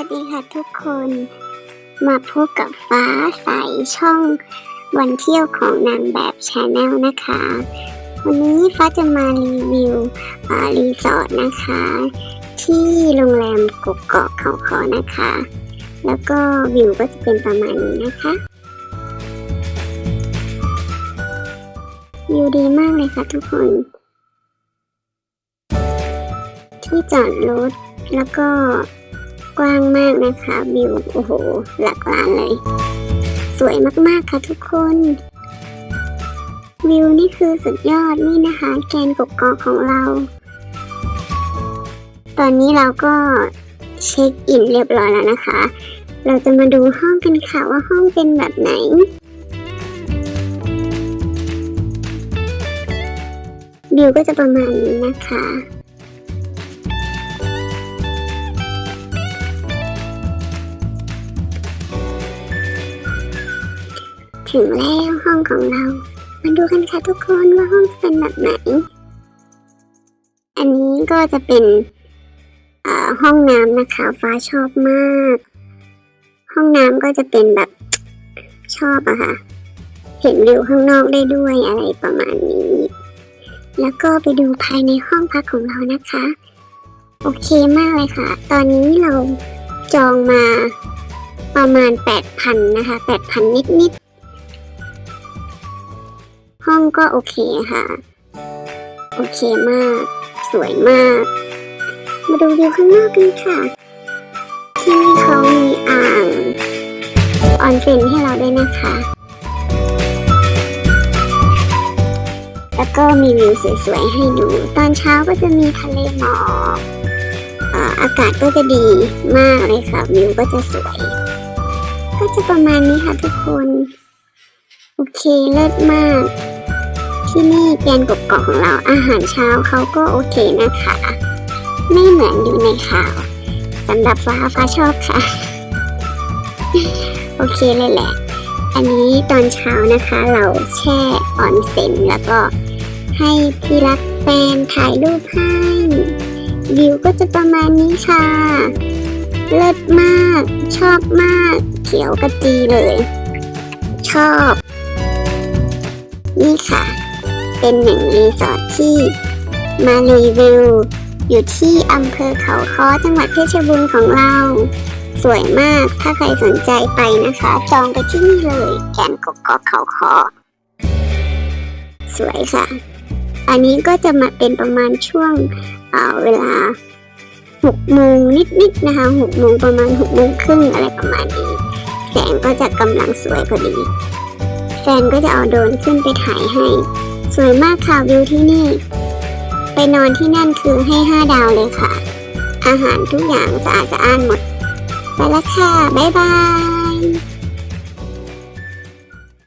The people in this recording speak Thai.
วัสดีค่ะทุกคน มาพบกับฟ้าใสช่องวันเที่ยวของนางแบบชาแนลนะคะ วันนี้ฟ้าจะมารีวิวรีสอร์ทนะคะ ที่โรงแรมกกเกาะเขาคอนะคะ แล้วก็วิวก็จะเป็นประมาณนี้นะคะวิวดีมากเลยค่ะทุกคน ที่จอดรถแล้วก็ กว้างมากนะคะวิวโอ้โห หลักล้านเลย สวยมากๆค่ะทุกคน วิวนี่คือสุดยอดนี่นะคะ แกนกกอของเรา ตอนนี้เราก็เช็คอินเรียบร้อยแล้วนะคะ เราจะมาดูห้องกันค่ะว่าห้องเป็นแบบไหนวิวก็จะประมาณนี้นะคะ ถึงแล้วห้องของเรา มาดูกันค่ะทุกคนว่าห้องจะเป็นแบบไหน อันนี้ก็จะเป็นห้องน้ำนะคะ ฟ้าชอบมาก ห้องน้ำก็จะเป็นแบบชอบอะค่ะ เห็นวิวข้างนอกได้ด้วยอะไรประมาณนี้ แล้วก็ไปดูภายในห้องพักของเรานะคะ โอเคมากเลยค่ะ ตอนนี้เราจองมาประมาณ 8,000 นะคะ 8,000 นิดๆ ห้องก็โอเคค่ะ โอเคมาก สวยมาก มาดูวิวข้างนอกกันค่ะ ที่นี่เขามีอ่างออนเซ็นให้เราด้วยนะคะ แล้วก็มีวิวสวยๆให้ดู ตอนเช้าก็จะมีทะเลหมอกอ่ออากาศก็จะดีมากเลยค่ะ วิวก็จะสวย ก็จะประมาณนี้ค่ะทุกคน โอเคเลิศมาก ที่นี่แกนกบกาะของเราอาหารเช้าเขาก็โอเคนะคะ ไม่เหมือนอยู่ในข่าวสำหรับฟ้าฟ้าชอบค่ะ โอเคเลยแหละ อันนี้ตอนเช้านะคะเราแช่ออนเซ็นแล้วก็ให้ที่รักแฟนถ่ายรูปให้วิวก็จะประมาณนี้ค่ะ เลิศมาก ชอบมาก เขียวกระจีเลย ชอบ นี่ค่ะ เป็นหนึ่งรีสอร์ทที่มารีวิว อยู่ที่อำเภอเขาค้อจังหวัดเพชรบูรณ์ของเรา สวยมากถ้าใครสนใจไปนะคะ จองไปที่นี่เลยแกนกกอกเขาคอสวยค่ะ อันนี้ก็จะมาเป็นประมาณช่วงเเวลาหกโมงนิดๆนะคะหกโมงประมาณหกโมงครึ่งอะไรประมาณนี้ แสงก็จะกำลังสวยพอดี แฟนก็จะเอาโดรนขึ้นไปถ่ายให้ สวยมากค่ะวิวที่นี่ ไปนอนที่นั่นคือให้ห้าดาวเลยค่ะ อาหารทุกอย่างสะอาดสะอ้านหมด ไปแล้วค่ะ บ๊ายบาย